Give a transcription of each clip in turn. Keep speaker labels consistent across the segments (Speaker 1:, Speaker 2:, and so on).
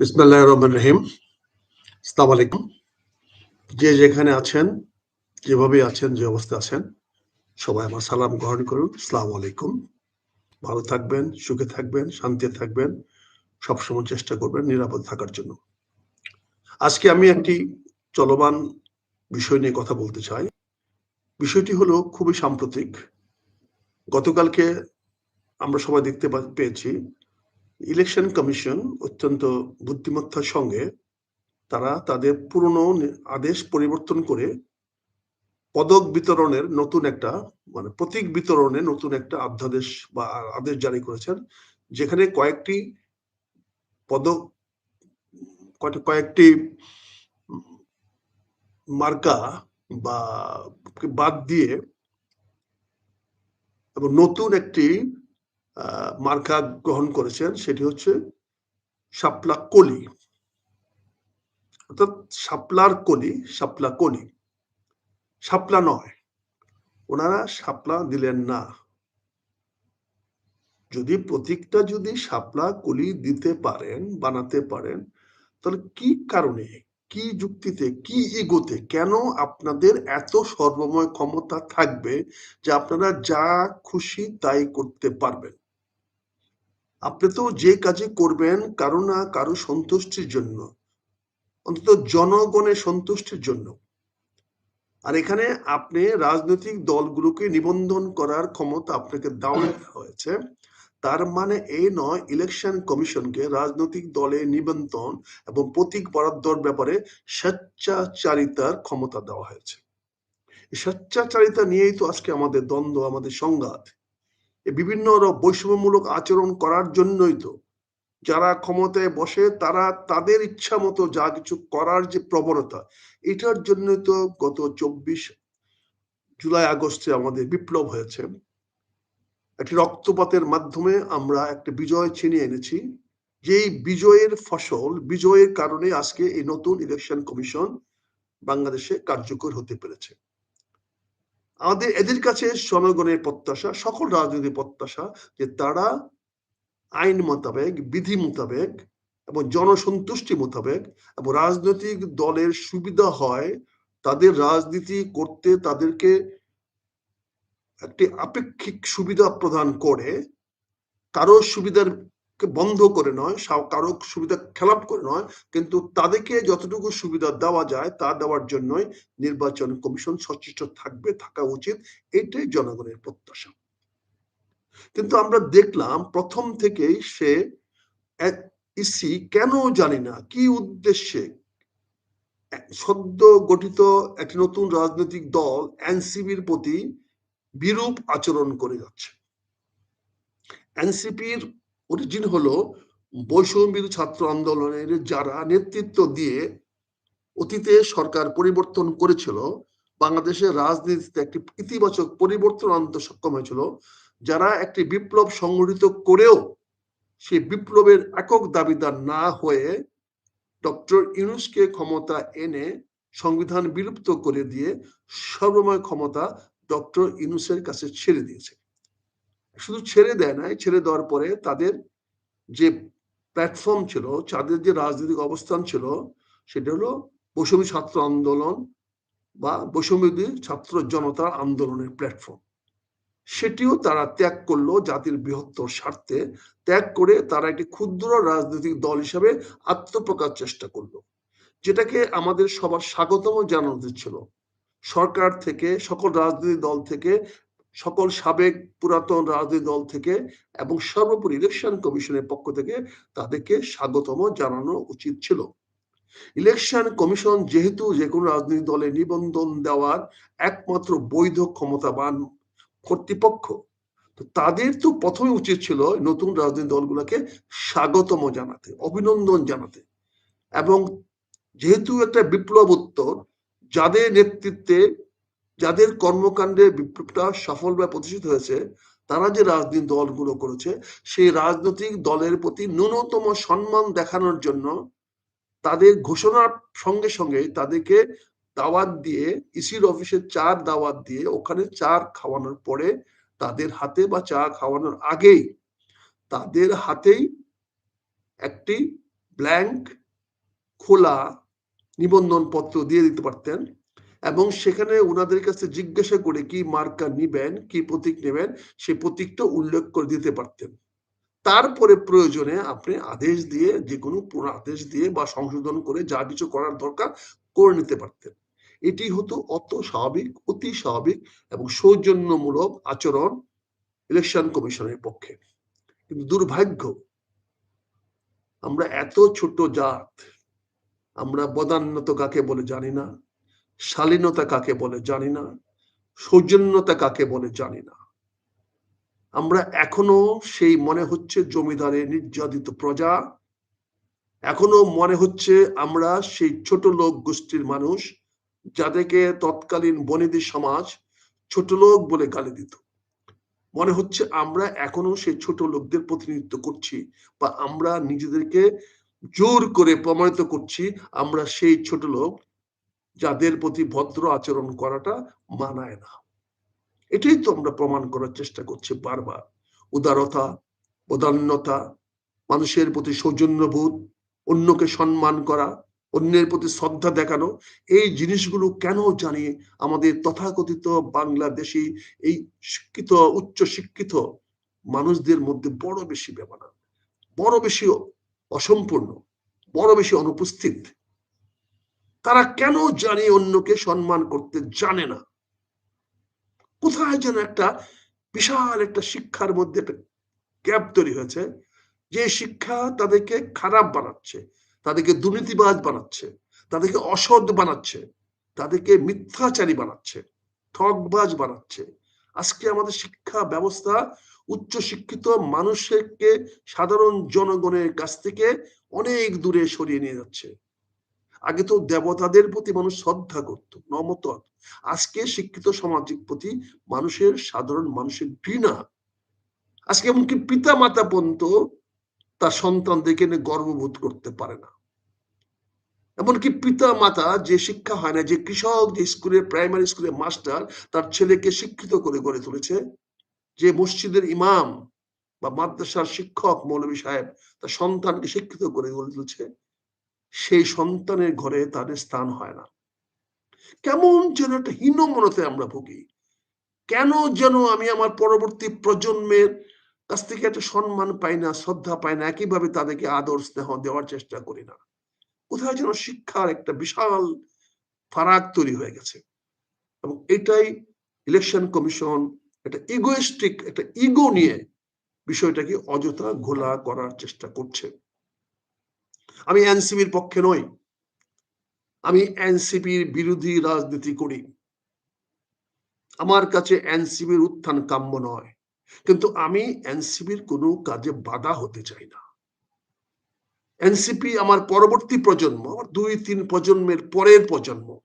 Speaker 1: বিসমিল্লাহ রহমান রহিম। আসসালাম আলাইকুম। যে যেখানে আছেন যেভাবে আছেন, যে অবস্থা আছেন, সবাই আমার সালাম গ্রহণ করুন। সালাম আলাইকুম। ভালো থাকবেন, সুখে থাকবেন শান্তি থাকবেন, সবসময় চেষ্টা করবেন নিরাপদ থাকার জন্য। আজকে আমি একটি চলমান বিষয় নিয়ে কথা বলতে চাই। বিষয়টি হলো খুবই সাম্প্রতিক। গতকালকে আমরা সবাই দেখতে পেয়েছি। ইলেকশন কমিশন অত্যন্ত বুদ্ধিমত্তার সঙ্গে তারা তাদের পুরনো আদেশ পরিবর্তন করে পদক বিতরণের নতুন একটা মানে প্রতীক বিতরণে নতুন একটা অধ্যাদেশ বা আদেশ জারি করেছেন, যেখানে কয়েকটি পদক কয়েকটি মার্কা বা বাদ দিয়ে এবং নতুন একটি মার্কা গ্রহণ করেছেন, সেটি হচ্ছে শাপলা কলি। অর্থাৎ শাপলার কলি, শাপলা কলি। শাপলা নয়, ওনারা শাপলা দিলেন না। যদি প্রতীকটা যদি শাপলা কলি দিতে পারেন, বানাতে পারেন, তাহলে কি কারণে, কি যুক্তিতে, কি ইগোতে কেন আপনাদের এত সর্বময় ক্ষমতা থাকবে যে আপনারা যা খুশি তাই করতে পারবেন? আপনি তো যে কাজে করবেন, কারও না কারও সন্তুষ্টির জন্য। অন্তত জনগণের সন্তুষ্টির জন্য। আর এখানে আপনি রাজনৈতিক দলগুলোকে নিবন্ধন করার ক্ষমতা আপনাকে দেওয়া হয়েছে। তার মানে এই নয়, ইলেকশন কমিশনকে রাজনৈতিক দলে নিবন্ধন এবং প্রতীক বরাদ্দর ব্যাপারে স্বেচ্ছাচারিতার ক্ষমতা দেওয়া হয়েছে। স্বেচ্ছাচারিতা নিয়েই তো আজকে আমাদের দ্বন্দ্ব, আমাদের সংঘাত। বিভিন্ন বৈষম্যমূলক আচরণ করার জন্যই তো। যারা ক্ষমতায় বসে তারা তাদের ইচ্ছা মতো যা কিছু করার যে প্রবণতা, এটার জন্য তো গত চব্বিশ জুলাই, আগস্টে আমাদের বিপ্লব হয়েছে। একটি রক্তপাতের মাধ্যমে আমরা একটা বিজয় ছিনিয়ে এনেছি। যেই বিজয়ের ফসল, বিজয়ের কারণে আজকে এই নতুন ইলেকশন কমিশন বাংলাদেশে কার্যকর হতে পেরেছে। আমাদের এদের কাছে জনগণের প্রত্যাশা, সকল রাজনৈতিক প্রত্যাশা যে তারা আইন মোতাবেক, বিধি মোতাবেক এবং জনসন্তুষ্টি মোতাবেক এবং রাজনৈতিক দলের সুবিধা হয়, তাদের রাজনীতি করতে তাদেরকে একটি আপেক্ষিক সুবিধা প্রদান করে কারও সুবিধার বন্ধ করে নয় কারও সুবিধা খেলাপ করে নয়, কিন্তু তাদেরকে যতটুকু সুবিধা দেওয়া যায় তা দেওয়ার জন্যই নির্বাচন কমিশন সচেষ্ট থাকবে, থাকা উচিত, এটাই জনগণের প্রত্যাশা। কিন্তু আমরা দেখলাম প্রথম থেকেই সে ইসি কেন জানি না, কি উদ্দেশ্যে? সদ্য গঠিত একটি নতুন রাজনৈতিক দল এনসিবির প্রতি বিরূপ আচরণ করে যাচ্ছে। এনসিপির অরিজিন হলো বৈষম্য ছাত্র আন্দোলনের যারা নেতৃত্ব দিয়ে অতীতে সরকার পরিবর্তন করেছিল, বাংলাদেশের রাজনীতিতে একটি ইতিবাচক পরিবর্তন আনতে সক্ষম হয়েছিল, যারা একটি বিপ্লব সংগঠিত করেও সেই বিপ্লবের একক দাবিদার না হয়ে ডক্টর ইউনুসকে ক্ষমতা এনে সংবিধান বিলুপ্ত করে দিয়ে সর্বময় ক্ষমতা ডক্টর ইউনুসের কাছে ছেড়ে দিয়েছে। শুধু ছেড়ে দেয় নাই, ছেড়ে দেওয়ার পরে তাদের যে প্ল্যাটফর্ম ছিল, তাদের যে রাজনৈতিক অবস্থান ছিল, সেটা হলো বৈষম্য ছাত্র আন্দোলন বা বৈষম্যদী ছাত্র জনতা আন্দোলনের প্ল্যাটফর্ম সেটিও তারা ত্যাগ করল জাতির বৃহত্তর স্বার্থে, ত্যাগ করে তারা একটি ক্ষুদ্র রাজনৈতিক দল হিসাবে আত্মপ্রকাশ চেষ্টা করল, যেটাকে আমাদের সবার স্বাগতম জানানো ছিল। সরকার থেকে, সকল রাজনৈতিক দল থেকে সকল সাবেক পুরাতন রাজনৈতিক দল থেকে এবং সর্বোপরি ইলেকশন কমিশনের পক্ষ থেকে তাদেরকে স্বাগতম জানানো উচিত ছিল। ইলেকশন কমিশন যেহেতু যে কোনো রাজনৈতিক দলে নিবন্ধন দেওয়ার একমাত্র বৈধ ক্ষমতাবান কর্তৃপক্ষ, তো তাদের তো প্রথমে উচিত ছিল নতুন রাজনৈতিক দলগুলোকে স্বাগতম জানাতে, অভিনন্দন জানাতে। এবং যেহেতু একটা বিপ্লব উত্তর, যাদের নেতৃত্বে যাদের কর্মকাণ্ডে বিপ্লবটা সফলভাবে প্রতিষ্ঠিত হয়েছে, তারা যে রাজনীতি দলগুলো করেছে, সেই রাজনৈতিক দলের প্রতি ন্যূনতম সম্মান দেখানোর জন্য তাদের ঘোষণার সঙ্গে সঙ্গে তাদেরকে দাওয়াত দিয়ে, ইসির অফিসে চার দাওয়াত দিয়ে, ওখানে চার খাওয়ানোর পরে তাদের হাতে বা চা খাওয়ানোর আগেই তাদের হাতেই একটি ব্ল্যাঙ্ক খোলা নিবন্ধন পত্র দিয়ে দিতে পারতেন। এবং সেখানে ওনাদের কাছে জিজ্ঞাসা করে কি মার্কা নিবেন, কি প্রতীক নেবেন, সেই প্রতীকটা উল্লেখ করে দিতে পারতেন। তারপরে প্রয়োজনে আপনি আদেশ দিয়ে, যে কোনো আদেশ দিয়ে বা সংশোধন করে যা কিছু করার দরকার করে নিতে পারতেন। এটি হতো অত স্বাভাবিক, অতি স্বাভাবিক এবং সৌজন্যমূলক আচরণ ইলেকশন কমিশনের পক্ষে। কিন্তু দুর্ভাগ্য, আমরা এত ছোট জাত, আমরা বদান্যতা কাকে বলে জানি না। শালীনতা কাকে বলে জানি না, সৌজন্যতা কাকে বলে জানি না। আমরা এখনও সেই মনে হচ্ছে জমিদারে নির্যাতিত প্রজা, এখনও মনে হচ্ছে আমরা সেই ছোট লোক গোষ্ঠীর মানুষ যাদেরকে তৎকালীন বনিদি সমাজ ছোট লোক বলে গালি দিত। মনে হচ্ছে আমরা এখনও সেই ছোট লোকদের প্রতিনিধিত্ব করছি বা আমরা নিজেদেরকে জোর করে প্রমাণিত করছি আমরা সেই ছোট লোক যাদের প্রতি ভদ্র আচরণ করাটা মানায় না। এটাই তো আমরা প্রমাণ করার চেষ্টা করছি বারবার। উদারতা, প্রধান্যতা, মানুষের প্রতি সৌজন্যবোধ, অন্যকে সম্মান করা, অন্যের প্রতি শ্রদ্ধা দেখানো, এই জিনিসগুলো কেন জানি আমাদের তথাকথিত বাংলাদেশি এই শিক্ষিত, উচ্চ শিক্ষিত মানুষদের মধ্যে বড় বেশি ব্যবধান, বড় বেশি অসম্পূর্ণ, বড় বেশি অনুপস্থিত তারা কেন জানি অন্যকে সম্মান করতে জানে না? কোথায় যেন একটা বিশাল একটা শিক্ষার মধ্যে একটা গ্যাপ তৈরি হয়েছে। যে শিক্ষা তাদেরকে খারাপ বানাচ্ছে, তাদেরকে দুর্নীতিবাজ বানাচ্ছে, তাদেরকে অসৎ বানাচ্ছে, তাদেরকে মিথ্যাচারী বানাচ্ছে ঠকবাজ বানাচ্ছে। আজকে আমাদের শিক্ষা ব্যবস্থা উচ্চ শিক্ষিত মানুষকে সাধারণ জনগণের কাছ থেকে অনেক দূরে সরিয়ে নিয়ে যাচ্ছে। আগে তো দেবতাদের প্রতি মানুষ শ্রদ্ধা করত, নমত। আজকে শিক্ষিত সমাজের প্রতি মানুষের, সাধারণ মানুষের ঘৃণা। আজকে এমনকি পিতা মাতা পর্যন্ত তার সন্তানদেরকে নিয়ে গর্ববোধ করতে পারে না। এমনকি পিতা মাতা যে শিক্ষা হয় না, যে কৃষক, যে স্কুলের প্রাইমারি স্কুলের মাস্টার, তার ছেলেকে শিক্ষিত করে গড়ে তুলেছে, যে মসজিদের ইমাম বা মাদ্রাসার শিক্ষক মৌলবী সাহেব তার সন্তানকে শিক্ষিত করে গড়ে তুলছে সেই সন্তানের ঘরে তাদের স্থান হয় না। কেমন যেন একটা হীনমনতে আমরা ভুগি। কেন যেন আমি আমার পরবর্তী প্রজন্মের কাছ থেকে একটা সম্মান পাই না, শ্রদ্ধা পাই না, একইভাবে তাদেরকে আদর, স্নেহ দেওয়ার চেষ্টা করি না। কোথায় যেন শিক্ষার একটা বিশাল ফারাক তৈরি হয়ে গেছে। এবং এটাই ইলেকশন কমিশন একটা ইগোয়েস্টিক একটা ইগো নিয়ে বিষয়টাকে অযথা ঘোলা করার চেষ্টা করছে। আমি এনসিপির পক্ষে নই। আমি এনসিপির বিরোধী রাজনীতি করি। আমার কাছে এনসিপির উত্থান কাম্য নয়। কিন্তু আমি এনসিপির কোনো কাজে বাধা হতে চাই না। এনসিপি আমার পরবর্তী প্রজন্ম, আমার দুই, তিন প্রজন্মের পরের প্রজন্ম।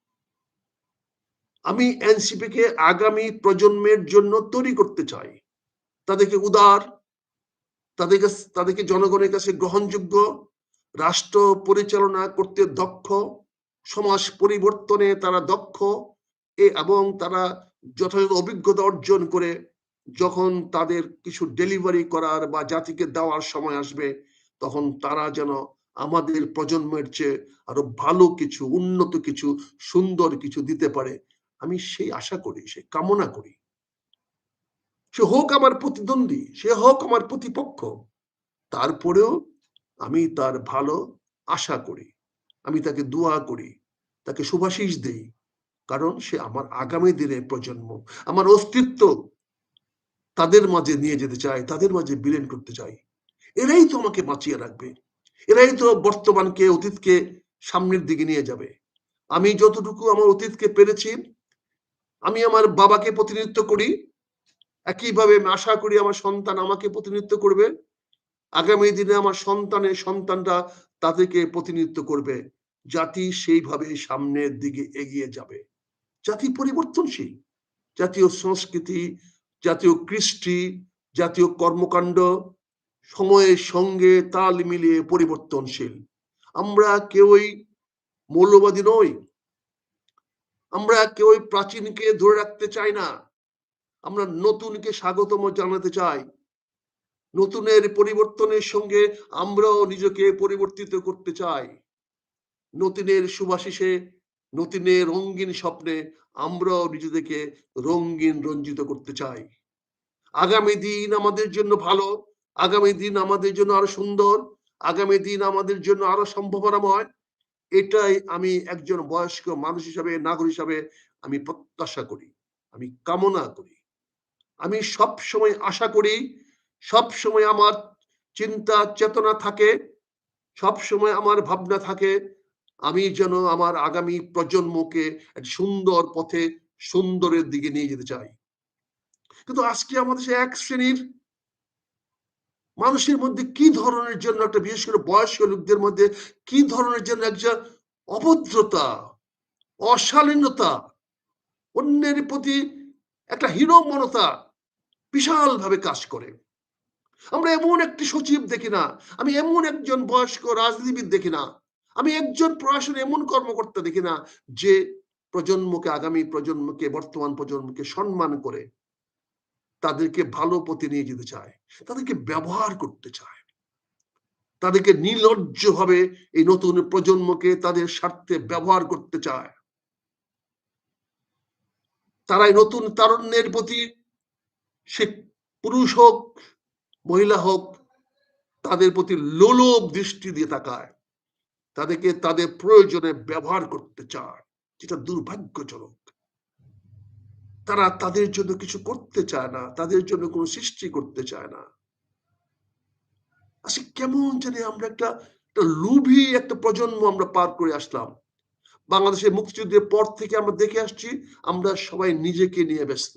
Speaker 1: আমি এনসিপিকে আগামী প্রজন্মের জন্য তৈরি করতে চাই। তাদেরকে উদার, তাদেরকে তাদেরকে জনগণের কাছে গ্রহণযোগ্য রাষ্ট্র পরিচালনা করতে দক্ষ, সমাজ পরিবর্তনে তারা দক্ষ এবং তারা যথাযথ অভিজ্ঞতা অর্জন করে যখন তাদের কিছু ডেলিভারি করার বা জাতিকে দেওয়ার সময় আসবে, তখন তারা যেন আমাদের প্রজন্মের চেয়ে আরও ভালো কিছু, উন্নত কিছু, সুন্দর কিছু দিতে পারে। আমি সেই আশা করি, সেই কামনা করি। সে হোক আমার প্রতিদ্বন্দ্বী, সে হোক আমার প্রতিপক্ষ, তারপরেও আমি তার ভালো আশা করি। আমি তাকে দোয়া করি, তাকে শুভাশিস দিই, কারণ সে আমার আগামী দিনের প্রজন্ম, আমার অস্তিত্ব তাদের মাঝে নিয়ে যেতে চাই তাদের মাঝে বিলীন করতে চাই এরাই তো আমাকে বাঁচিয়ে রাখবে। এরাই তো বর্তমানকে, অতীতকে সামনের দিকে নিয়ে যাবে। আমি যতটুকু আমার অতীতকে পেরেছি, আমি আমার বাবাকে প্রতিনিধিত্ব করি, একইভাবে আশা করি আমার সন্তান আমাকে প্রতিনিধিত্ব করবে। আগামী দিনে আমার সন্তানের সন্তানরা তাদেরকে প্রতিনিধিত্ব করবে। জাতি সেইভাবে সামনের দিকে এগিয়ে যাবে। জাতি পরিবর্তনশীল, জাতীয় সংস্কৃতি, জাতীয় কৃষ্টি, জাতীয় কর্মকাণ্ড সময়ের সঙ্গে তাল মিলিয়ে পরিবর্তনশীল। আমরা কেউই মৌলবাদী নই। আমরা কেউই প্রাচীনকে ধরে রাখতে চাই না। আমরা নতুনকে স্বাগতম জানাতে চাই। নতুনের পরিবর্তনের সঙ্গে আমরাও নিজেকে পরিবর্তিত করতে চাই। নতুনের সুবাসিসে, নতুনের রঙিন স্বপ্নে আমরাও নিজেদেরকে রঙিন রঞ্জিত করতে চাই। আগামী দিন আমাদের জন্য ভালো, আগামী দিন আমাদের জন্য আরও সুন্দর, আগামী দিন আমাদের জন্য আরও সম্ভাবনাময়, এটাই আমি একজন বয়স্ক মানুষ হিসাবে, নাগরিক হিসাবে আমি প্রত্যাশা করি, আমি কামনা করি। আমি সব সময় আশা করি সব সময় আমার চিন্তা, চেতনা থাকে সব সময় আমার ভাবনা থাকে, আমি যেন আমার আগামী প্রজন্মকে সুন্দর পথে সুন্দরের দিকে নিয়ে যেতে চাই। কিন্তু আজকে আমাদের সে এক শ্রেণির মানুষের মধ্যে কি ধরনের জন্য একটা, বিশেষ করে বয়স্ক লোকদের মধ্যে কি ধরনের জন্য একজন অভদ্রতা, অশালীনতা, অন্যের প্রতি একটা হীনমনতা বিশাল ভাবে কাজ করে। আমরা এমন একটি সচিব দেখি না, আমি এমন একজন বয়স্ক রাজনীতিবিদ দেখি না, আমি একজন প্রশাসনে এমন কর্মকর্তা দেখি না যে প্রজন্মকে, আগামী প্রজন্মকে, বর্তমান প্রজন্মকে সম্মান করে তাদেরকে ভালো পথে নিয়ে যেতে চায়, তাদেরকে ব্যবহার করতে চায়। তাদেরকে নির্লজ্জ ভাবে এই নতুন প্রজন্মকে তাদের স্বার্থে ব্যবহার করতে চায়। তারা এই নতুন তারুণ্যের প্রতি সে পুরুষ হোক মহিলা হোক, তাদের প্রতি লোলভ দৃষ্টি দিয়ে তাকায়। তাদেরকে তাদের প্রয়োজনে ব্যবহার করতে চায়, যেটা দুর্ভাগ্যজনক। তারা তাদের জন্য কিছু করতে চায় না, তাদের জন্য কোনো সৃষ্টি করতে চায় না। আসলে কেমন জানি আমরা একটা লুভি একটা প্রজন্ম আমরা পার করে আসলাম। বাংলাদেশের মুক্তিযুদ্ধের পর থেকে আমরা দেখে আসছি, আমরা সবাই নিজেকে নিয়ে ব্যস্ত।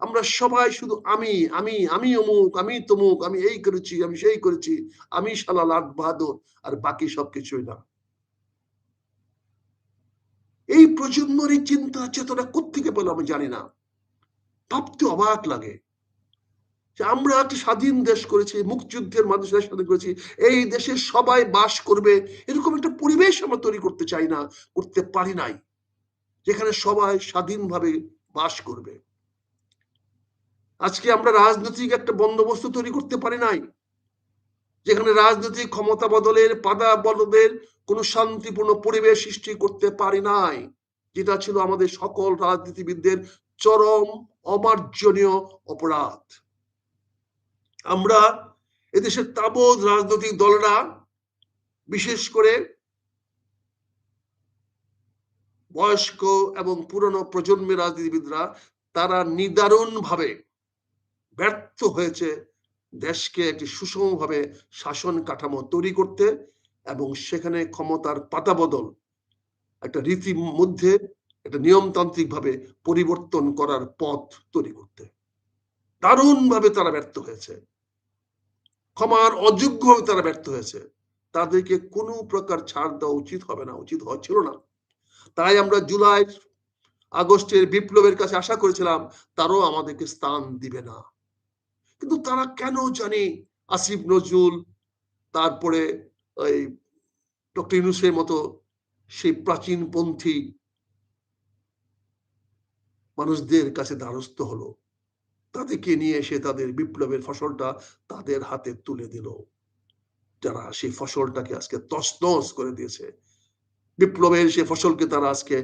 Speaker 1: আমরা সবাই শুধু আমি আমি আমি অমুক, আমি তমুক, আমি এই করেছি, আমি সেই করেছি, আমি সালা লাট বাহাদুর, আর বাকি সব কিছুই না। এই প্রজন্মের চিন্তা, চেতনা কোথেকে পেল আমি জানি না। ভাবতে অবাক লাগে যে আমরা একটি স্বাধীন দেশ করেছি, মুক্তিযুদ্ধের মানুষের স্বাধীন করেছি, এই দেশে সবাই বাস করবে, এরকম একটা পরিবেশ আমরা তৈরি করতে চাই না, করতে পারি নাই, যেখানে সবাই স্বাধীনভাবে বাস করবে। আজকে আমরা রাজনৈতিক একটা বন্দোবস্ত তৈরি করতে পারি নাই, যেখানে রাজনৈতিক ক্ষমতা বদলের পাদা বদলের কোন শান্তিপূর্ণ পরিবেশ সৃষ্টি করতে পারি নাই, যেটা ছিল আমাদের সকল রাজনীতিবিদদের চরম অমার্জনীয় অপরাধ। আমরা এদেশের তাবৎ রাজনৈতিক দলরা, বিশেষ করে বয়স্ক এবং পুরনো প্রজন্মের রাজনীতিবিদরা, তারা নিদারুণ ভাবে ব্যর্থ হয়েছে দেশকে একটি সুষমভাবে শাসন কাঠামো তৈরি করতে এবং সেখানে ক্ষমতার পাতা বদল একটা রীতির মধ্যে একটা নিয়মতান্ত্রিক ভাবে পরিবর্তন করার পথ তৈরি করতে। দারুণ ভাবে তারা ব্যর্থ হয়েছে। ক্ষমার অযোগ্য ভাবে তারা ব্যর্থ হয়েছে। তাদেরকে কোনো প্রকার ছাড় দেওয়া উচিত হবে না, উচিত হওয়া ছিল না। তাই আমরা জুলাই আগস্টের বিপ্লবের কাছে আশা করেছিলাম, তারও আমাদেরকে স্থান দিবে না। কিন্তু তারা কেন জানি? আসিফ নজরুল, তারপরে ওই ডক্টর ইউনুসের মতো সেই প্রাচীন পন্থী মানুষদের কাছে দ্বারস্থ হলো। তাদেরকে নিয়ে এসে তাদের বিপ্লবের ফসলটা তাদের হাতে তুলে দিল। যারা সেই ফসলটাকে আজকে তসনস করে দিয়েছে। বিপ্লবের সেই ফসলকে তারা আজকে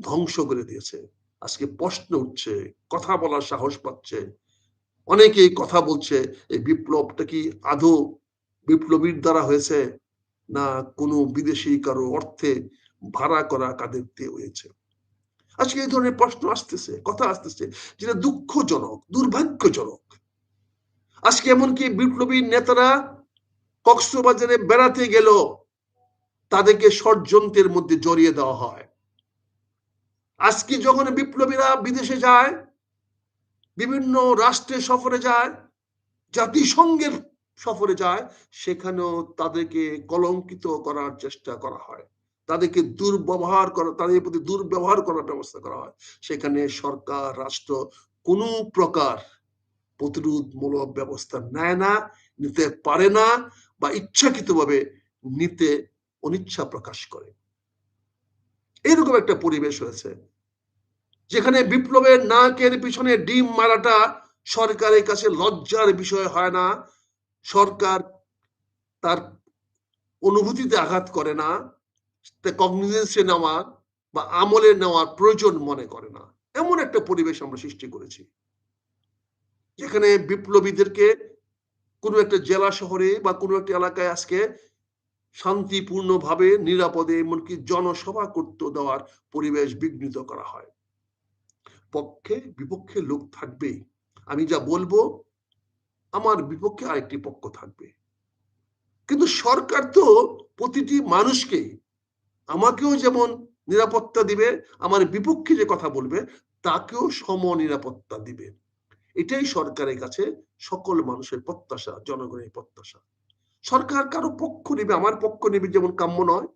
Speaker 1: ধ্বংস করে দিয়েছে। আজকে প্রশ্ন উঠছে, কথা বলার সাহস পাচ্ছে। অনেকেই কথা বলছে, এই বিপ্লবটা কি আদৌ বিপ্লবীর দ্বারা হয়েছে না কোনো বিদেশি কারও অর্থে ভাড়া করা কাদের দিয়ে হয়েছে? আজকে এই ধরনের প্রশ্ন আসতেছে, কথা আসতেছে, যেটা দুঃখজনক, দুর্ভাগ্যজনক। আজকে এমনকি বিপ্লবী নেতারা কক্সবাজারে বেড়াতে গেল, তাদেরকে ষড়যন্ত্রের মধ্যে জড়িয়ে দেওয়া হয়। আজকে যখন বিপ্লবীরা বিদেশে যায় বিভিন্ন রাষ্ট্রে সফরে যায়, জাতিসংঘের সফরে যায়, সেখানেও তাদেরকে কলঙ্কিত করার চেষ্টা করা হয়। তাদেরকে দুর্ব্যবহার করা, তাদের প্রতি দুর্ব্যবহার করার ব্যবস্থা করা হয়। সেখানে সরকার, রাষ্ট্র কোনো প্রকার প্রতিরোধমূলক ব্যবস্থা নেয় না, নিতে পারে না বা ইচ্ছাকৃতভাবে নিতে অনিচ্ছা প্রকাশ করে। এরকম একটা পরিবেশ হয়েছে। যেখানে বিপ্লবের নাকের পিছনে ডিম মারাটা সরকারের কাছে লজ্জার বিষয় হয় না। সরকার তার অনুভূতিতে আঘাত করে না। কগনিজেন্সে নেওয়ার বা আমলে নেওয়ার প্রয়োজন মনে করে না। এমন একটা পরিবেশ আমরা সৃষ্টি করেছি। যেখানে বিপ্লবীদেরকে কোনো একটা জেলা শহরে বা কোনো একটা এলাকায় আজকে শান্তিপূর্ণভাবে, নিরাপদে, এমনকি জনসভা করতে দেওয়ার পরিবেশ বিঘ্নিত করা হয়। পক্ষে বিপক্ষে লোক থাকবে। আমি যা বলব, আমার বিপক্ষে আরেকটি পক্ষ থাকবে। কিন্তু সরকার তো প্রতিটি মানুষকে আমাকেও যেমন নিরাপত্তা দিবে, আমার বিপক্ষে যে কথা বলবে, তাকেও সম নিরাপত্তা দিবে। এটাই সরকারের কাছে সকল মানুষের প্রত্যাশা, জনগণের প্রত্যাশা। সরকার কারও পক্ষ নেবে, আমার পক্ষ নেবে যেমন কাম্য নয়।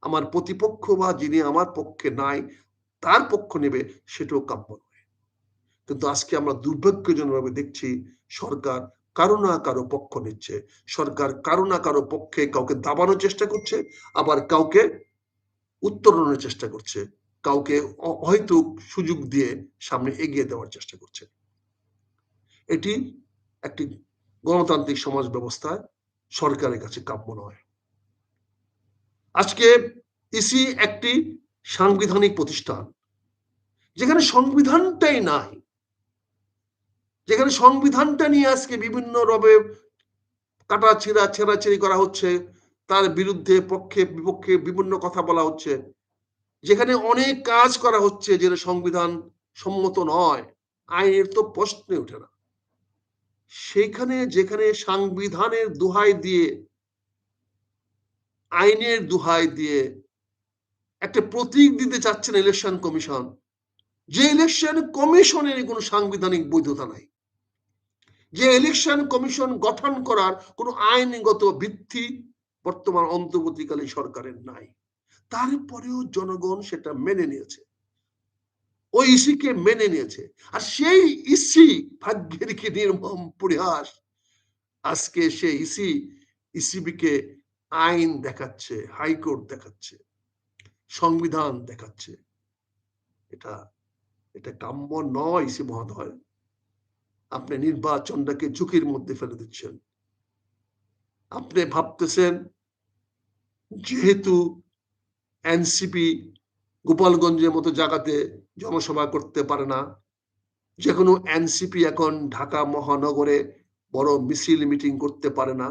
Speaker 1: আমার প্রতিপক্ষ বা যিনি আমার পক্ষে নাই তার পক্ষ নেবে সেটাও কাম্য নয়। কিন্তু আজকে আমরা দুর্ভাগ্যজনকভাবে দেখছি সরকার কারও না কারও পক্ষ নিচ্ছে। সরকার কারও না কারও পক্ষে কাউকে দাবানোর চেষ্টা করছে, আবার কাউকে উত্তরণের চেষ্টা করছে। কাউকে হয়তো সুযোগ দিয়ে সামনে এগিয়ে দেওয়ার চেষ্টা করছে। এটি একটি গণতান্ত্রিক সমাজ ব্যবস্থায় সরকারের কাছে কাম্য নয়। আজকে ইসি একটি সাংবিধানিক প্রতিষ্ঠান, যেখানে সংবিধানটাই নাই। যেখানে সংবিধানটা নিয়ে আজকে বিভিন্ন রবে কাটা ছিঁড়া ছেঁড়াছেড়ি করা হচ্ছে, তার বিরুদ্ধে পক্ষে বিপক্ষে বিভিন্ন কথা বলা হচ্ছে, যেখানে অনেক কাজ করা হচ্ছে যেটা সংবিধান সম্মত নয়, আইনের তো প্রশ্নে ওঠে না। সেখানে যেখানে সাংবিধানের দোহাই দিয়ে, আইনের দোহাই দিয়ে একটা প্রতীক দিতে চাচ্ছেন ইলেকশন কমিশন যে ইলেকশন কমিশনের কোনো সাংবিধানিক বৈধতা নাই। যে ইলেকশন কমিশন গঠন করার কোনো আইনগত ভিত্তি বর্তমান অন্তর্বর্তীকালীন সরকারের নাই। তারপরেও জনগণ সেটা মেনে নিয়েছে। ওই ইসিকে মেনে নিয়েছে। আর সেই ইসি ভাগ্যের কি নির্মম পরিহাস? আজকে সে ইসি, ইসিবিকে আইন দেখাচ্ছে, হাইকোর্ট দেখাচ্ছে। সংবিধান দেখাচ্ছে। এটা এটা কাম্য নয় ইসি মহোদয়। আপনি নির্বাচনটাকে ঝুঁকির মধ্যে ফেলে দিচ্ছেন। আপনি ভাবতেছেন, যেহেতু এনসিপি গোপালগঞ্জের মতো জায়গাতে জনসভা করতে পারে না যে কোনো এনসিপি এখন ঢাকা মহানগরে বড় মিছিল মিটিং করতে পারে না,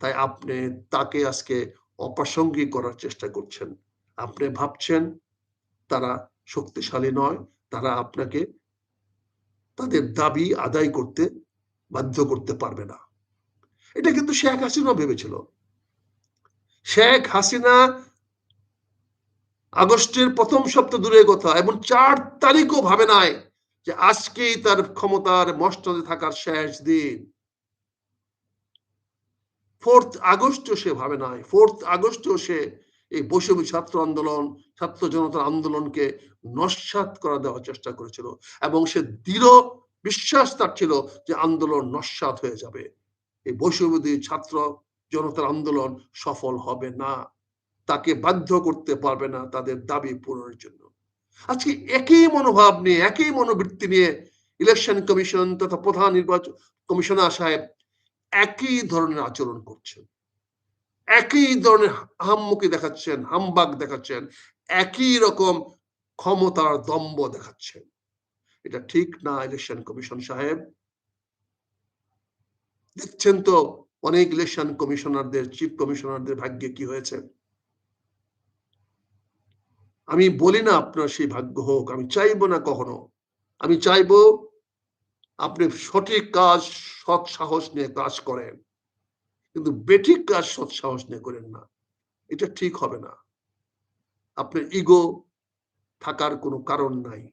Speaker 1: তাই আপনি তাকে আজকে অপ্রাসঙ্গিক করার চেষ্টা করছেন। আপনি ভাবছেন তারা শক্তিশালী নয়, তারা আপনাকে তাদের দাবি আদায় করতে বাধ্য করতে পারবে না। এটা কিন্তু শেখ হাসিনা ভেবেছিল। শেখ হাসিনা আগস্টের প্রথম সপ্তাহ দূরের কথা, এবং চার তারিখও ভাবে নাই যে আজকেই তার ক্ষমতার মস্তদে থাকার শেষ দিন। ফোর্থ আগস্ট সে ভাবে নাই, ফোর্থ আগস্ট সে এই বৈষম্য ছাত্র আন্দোলন, ছাত্র জনতার আন্দোলনকে নস্বাত করা দেওয়ার চেষ্টা করেছিল এবং সে দৃঢ় বিশ্বাস তার ছিল যে আন্দোলন নস্বাত হয়ে যাবে। এই বৈষম্যদী ছাত্র জনতার আন্দোলন সফল হবে না। তাকে বাধ্য করতে পারবে না তাদের দাবি পূরণের জন্য। আজকে একই মনোভাব নিয়ে, একই মনোবৃত্তি নিয়ে ইলেকশন কমিশন তথা প্রধান নির্বাচন কমিশনার সাহেব একই ধরনের আচরণ করছেন। একই ধরনের হাম্মুকি দেখাচ্ছেন হামবাগ দেখাচ্ছেন, একই রকম ক্ষমতার দম্ব দেখাচ্ছেন। এটা ঠিক না, ইলেকশন কমিশন সাহেব? দেখছেন তো, অনেক ইলেকশন কমিশনারদের, চিফ কমিশনারদের ভাগ্যে কি হয়েছে? আমি বলি না আপনার সেই ভাগ্য হোক, আমি চাইব না কখনো। আমি চাইব আপনি সঠিক কাজ, সৎ সাহস নিয়ে কাজ করেন। কিন্তু বেঠিক কাজ সৎ সাহস নিয়ে করেন না। এটা ঠিক হবে না। আপনার ইগো থাকার কোনো কারণ নাই।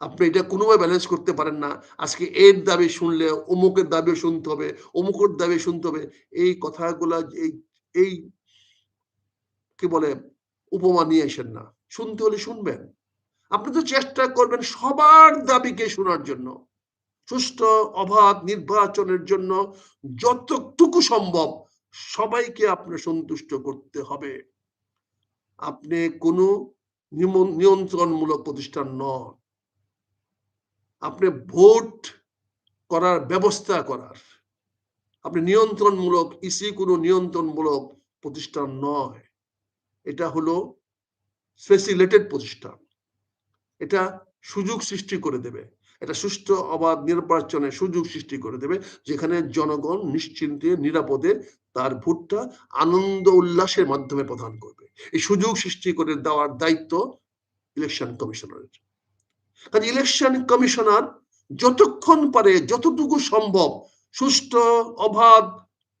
Speaker 1: আপনি এটা কোনোভাবে ব্যালেন্স করতে পারেন না। আজকে এর দাবি শুনলে অমুকের দাবি শুনতে হবে, অমুকের দাবি শুনতে হবে। এই কথাগুলা এই এই কি বলে, উপমা নিয়ে আসেন না। শুনতে হলে শুনবেন। আপনি তো চেষ্টা করবেন সবার দাবিকে শোনার জন্য। সুষ্ঠু অবাধ নির্বাচনের জন্য যতটুকু সম্ভব সবাইকে আপনার সন্তুষ্ট করতে হবে। আপনি কোনো নিয়ন্ত্রণমূলক প্রতিষ্ঠান নন। আপনি ভোট করার ব্যবস্থা করার। আপনি নিয়ন্ত্রণমূলক, ইসি কোনো নিয়ন্ত্রণমূলক প্রতিষ্ঠান নয়। এটা হলো ফেসিলেটেড প্রতিষ্ঠান। এটা সুযোগ সৃষ্টি করে দেবে। এটা সুষ্ঠু, অবাধ নির্বাচনের সুযোগ সৃষ্টি করে দেবে, যেখানে জনগণ নিশ্চিন্তে, নিরাপদে তার ভোটটা আনন্দ উল্লাসের মাধ্যমে প্রদান করবে। এই সুযোগ সৃষ্টি করে দেওয়ার দায়িত্ব ইলেকশন কমিশনারের। কাজে ইলেকশন কমিশনার যতক্ষণ পারে, যতটুকু সম্ভব সুষ্ঠু, অবাধ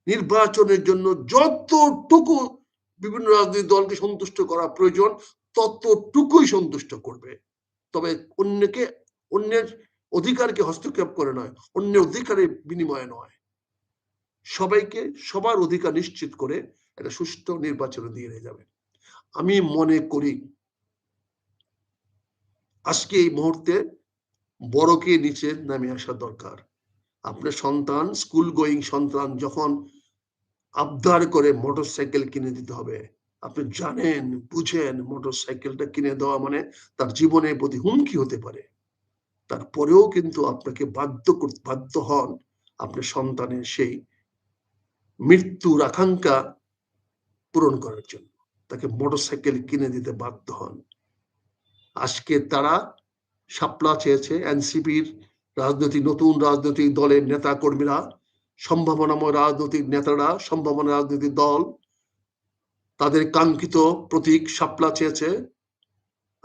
Speaker 1: নির্বাচনের জন্য যতটুকু বিভিন্ন রাজনৈতিক দলকে সন্তুষ্ট করা প্রয়োজন, ততটুকুই সন্তুষ্ট করবে। তবে অন্যকে, অন্যের অধিকারকে হস্তক্ষেপ করে নয়, অন্যের অধিকারের বিনিময়ে নয়। সবাইকে সবার অধিকার নিশ্চিত করে একটা সুষ্ঠু নির্বাচনে দিয়ে নিয়ে যাবে। আমি মনে করি, আজকে এই মুহূর্তে বড়কে নিচে নামে আসা দরকার। আপনার সন্তান স্কুল গোয়িং সন্তান যখন আবদার করে মোটর সাইকেল কিনে দিতে হবে, আপনি জানেন, বুঝেন মোটর সাইকেলটা কিনে দেওয়া মানে তার জীবনের প্রতি হুমকি হতে পারে। তারপরেও কিন্তু আপনাকে বাধ্য বাধ্য হন আপনার সন্তানের সেই মৃত্যুর আকাঙ্ক্ষা পূরণ করার জন্য। তাকে মোটর সাইকেল কিনে দিতে বাধ্য হন। আজকে তারা সাপলা চেয়েছে এনসিপির রাজনৈতিক, নতুন রাজনৈতিক দলের নেতা কর্মীরা সম্ভাবনাময় রাজনৈতিক নেতারা, সম্ভাবনা রাজনৈতিক দল, তাদের কাঙ্ক্ষিত প্রতীক সাপলা চেয়েছে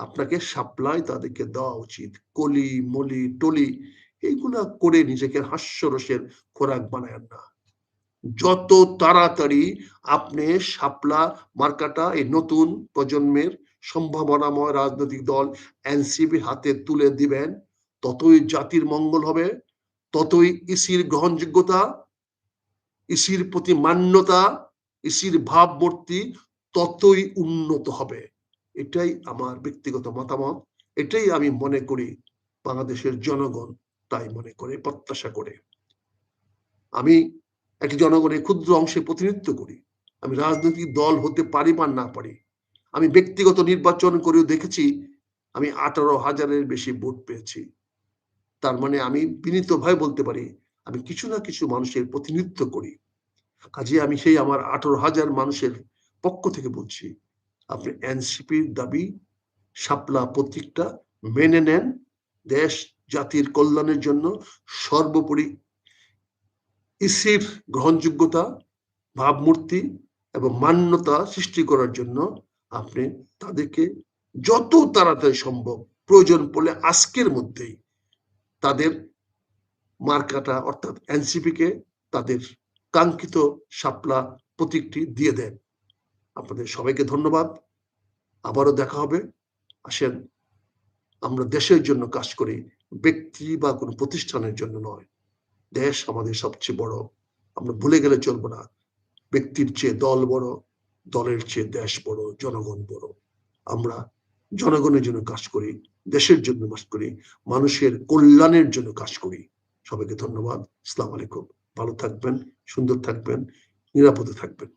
Speaker 1: আপনাকে সাপ্লাই তাদেরকে দেওয়া উচিত। কলি, মলি, টলি, এইগুলা করে নিজেকে হাস্যরসের খোরাক বানায় না। যত তাড়াতাড়ি আপনি সাপলা মার্কাটা এই নতুন প্রজন্মের সম্ভাবনাময় রাজনৈতিক দল এনসিপি হাতে তুলে দিবেন, ততই জাতির মঙ্গল হবে, ততই ইসির গ্রহণযোগ্যতা, ইসির প্রতি মান্যতা, ইসির ভাবমূর্তি ততই উন্নত হবে। এটাই আমার ব্যক্তিগত মতামত, এটাই আমি মনে করি বাংলাদেশের জনগণ তাই মনে করে, প্রত্যাশা করে। আমি একটি জনগণের ক্ষুদ্র অংশে প্রতিনিধিত্ব করি। আমি রাজনৈতিক দল হতে পারি বা না পারি, আমি ব্যক্তিগত নির্বাচন করেও দেখেছি, আমি আঠারো হাজারের বেশি ভোট পেয়েছি। তার মানে আমি বিনীতভাবে বলতে পারি, আমি কিছু না কিছু মানুষের প্রতিনিধিত্ব করি। কাজে আমি সেই আমার আঠারো হাজার মানুষের পক্ষ থেকে বলছি আপনি এনসিপির দাবি সাপলা প্রতীকটা মেনে নেন। দেশ জাতির কল্যাণের জন্য সর্বোপরি ইসির গ্রহণযোগ্যতা, ভাবমূর্তি এবং মান্যতা সৃষ্টি করার জন্য আপনি তাদেরকে যত তাড়াতাড়ি সম্ভব প্রয়োজন পড়লে আজকের মধ্যেই তাদের মার্কাটা অর্থাৎ এনসিপিকে তাদের কাঙ্ক্ষিত সাপলা প্রতীকটি দিয়ে দেন। আপনাদের সবাইকে ধন্যবাদ। আবারও দেখা হবে। আসেন, আমরা দেশের জন্য কাজ করি, ব্যক্তি বা কোনো প্রতিষ্ঠানের জন্য নয়। দেশ আমাদের সবচেয়ে বড়। আমরা ভুলে গেলে চলবো না। ব্যক্তির চেয়ে দল বড়, দলের চেয়ে দেশ বড়, জনগণ বড়। আমরা জনগণের জন্য কাজ করি, দেশের জন্য কাজ করি, মানুষের কল্যাণের জন্য কাজ করি। সবাইকে ধন্যবাদ। ইসলাম আলাইকুম। ভালো থাকবেন, সুন্দর থাকবেন, নিরাপদে থাকবেন।